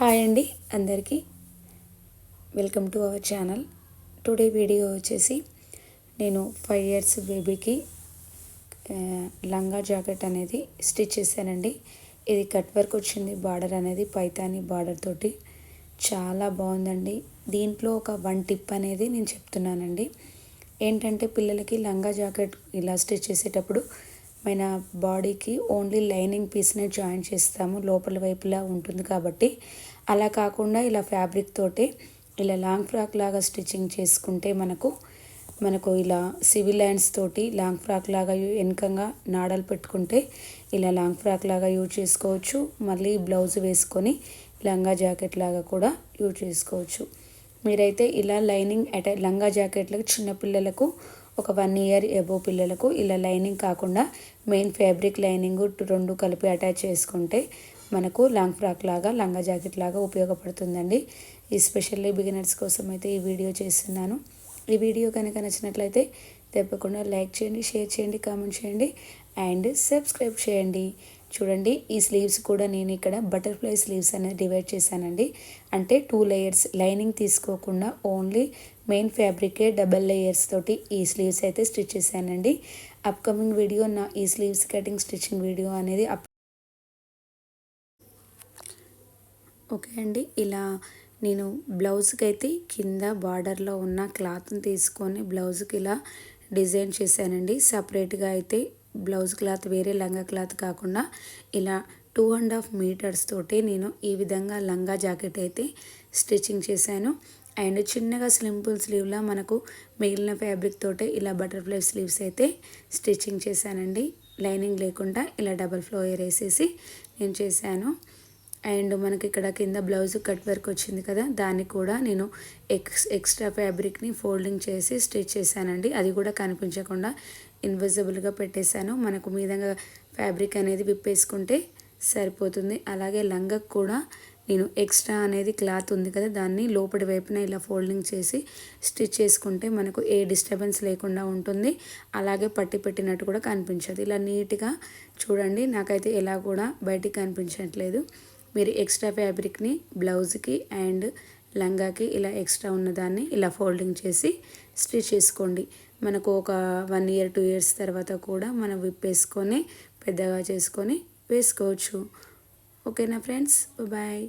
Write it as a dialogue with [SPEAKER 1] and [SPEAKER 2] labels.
[SPEAKER 1] Hi అండి. అందరికీ welcome to our channel. Today video వచ్చేసి నేను ఫైవ్ ఇయర్స్ బేబీకి లంగా జాకెట్ అనేది స్టిచ్ చేశానండి. ఇది కట్ వర్క్ వచ్చింది బార్డర్ అనేది పైతాని బార్డర్ తోటి. చాలా బాగుందండి. దీంట్లో ఒక వన్ టిప్ అనేది నేను చెప్తున్నానండి. ఏంటంటే పిల్లలకి లంగా జాకెట్ ఇలా స్టిచ్ చేసేటప్పుడు మన బాడీకి ఓన్లీ లైనింగ్ పీస్నే జాయిన్ చేస్తాము లోపల వైపులా ఉంటుంది కాబట్టి. అలా కాకుండా ఇలా ఫ్యాబ్రిక్ తోటి ఇలా లాంగ్ ఫ్రాక్ లాగా స్టిచ్చింగ్ చేసుకుంటే మనకు మనకు ఇలా సివిల్ లైన్స్ తోటి లాంగ్ ఫ్రాక్ లాగా వెనకంగా నాడలు పెట్టుకుంటే ఇలా లాంగ్ ఫ్రాక్ లాగా యూజ్ చేసుకోవచ్చు. మళ్ళీ బ్లౌజ్ వేసుకొని లంగా జాకెట్ లాగా కూడా యూజ్ చేసుకోవచ్చు. మీరైతే ఇలా లైనింగ్ అటై లంగా జాకెట్లకు చిన్నపిల్లలకు ఒక వన్ ఇయర్ ఎబో పిల్లలకు ఇలా లైనింగ్ కాకుండా మెయిన్ ఫ్యాబ్రిక్ లైనింగ్ రెండు కలిపి అటాచ్ చేసుకుంటే మనకు లాంగ్ ఫ్రాక్ లాగా లంగా జాకెట్ లాగా ఉపయోగపడుతుందండి. ఎస్పెషల్లీ బిగినర్స్ కోసం అయితే ఈ వీడియో చేస్తున్నాను. ఈ వీడియో కనుక నచ్చినట్లయితే తప్పకుండా లైక్ చేయండి షేర్ చేయండి కామెంట్ చేయండి అండ్ సబ్స్క్రైబ్ చేయండి. చూడండి ఈ స్లీవ్స్ కూడా నేను ఇక్కడ బటర్ఫ్లై స్లీవ్స్ అనేది డివైడ్ చేశానండి. అంటే టూ లేయర్స్ లైనింగ్ తీసుకోకుండా ఓన్లీ మెయిన్ ఫ్యాబ్రికే డబల్ లేయర్స్ తోటి ఈ స్లీవ్స్ అయితే స్టిచ్ చేశానండి. అప్కమింగ్ వీడియో నా ఈ స్లీవ్స్ కటింగ్ స్టిచ్చింగ్ వీడియో అనేది అప్ ఓకే అండి ఇలా నేను బ్లౌజ్కి అయితే కింద బార్డర్లో ఉన్న క్లాత్ని తీసుకొని బ్లౌజ్కి ఇలా డిజైన్ చేశానండి. సపరేట్గా అయితే బ్లౌజ్ క్లాత్ వేరే లంగా క్లాత్ కాకుండా ఇలా టూ అండ్ హాఫ్ మీటర్స్ తోటి నేను ఈ విధంగా లంగా జాకెట్ అయితే స్టిచ్చింగ్ చేశాను. అండ్ చిన్నగా సింపుల్ స్లీవ్లా మనకు మిగిలిన ఫ్యాబ్రిక్ తోటే ఇలా బటర్ఫ్లై స్లీవ్స్ అయితే స్టిచ్చింగ్ చేశానండి. లైనింగ్ లేకుండా ఇలా డబల్ ఫ్లోయర్ వేసేసి నేను చేశాను. అండ్ మనకి ఇక్కడ కింద బ్లౌజ్ కట్ వర్క్ వచ్చింది కదా దాన్ని కూడా నేను ఎక్స్ ఎక్స్ట్రా ఫ్యాబ్రిక్ని ఫోల్డింగ్ చేసి స్టిచ్ చేశానండి. అది కూడా కనిపించకుండా ఇన్విజిబుల్గా పెట్టేశాను. మనకు మీదంగా ఫ్యాబ్రిక్ అనేది విప్పేసుకుంటే సరిపోతుంది. అలాగే లంగకు కూడా నేను ఎక్స్ట్రా అనేది క్లాత్ ఉంది కదా దాన్ని లోపటి వైపున ఇలా ఫోల్డింగ్ చేసి స్టిచ్ చేసుకుంటే మనకు ఏ డిస్టర్బెన్స్ లేకుండా ఉంటుంది. అలాగే పట్టి పెట్టినట్టు కూడా కనిపించదు. ఇలా నీట్గా చూడండి నాకైతే ఎలా కూడా బయటికి కనిపించట్లేదు. మీరు ఎక్స్ట్రా ఫ్యాబ్రిక్ని బ్లౌజ్కి అండ్ లంగాకి ఇలా ఎక్స్ట్రా ఉన్నదాన్ని ఇలా ఫోల్డింగ్ చేసి స్టిచ్ చేసుకోండి. మనకు ఒక వన్ ఇయర్ టూ ఇయర్స్ తర్వాత కూడా మనం విప్పేసుకొని పెద్దగా చేసుకొని వేసుకోవచ్చు. ఓకేనా ఫ్రెండ్స్ బాయ్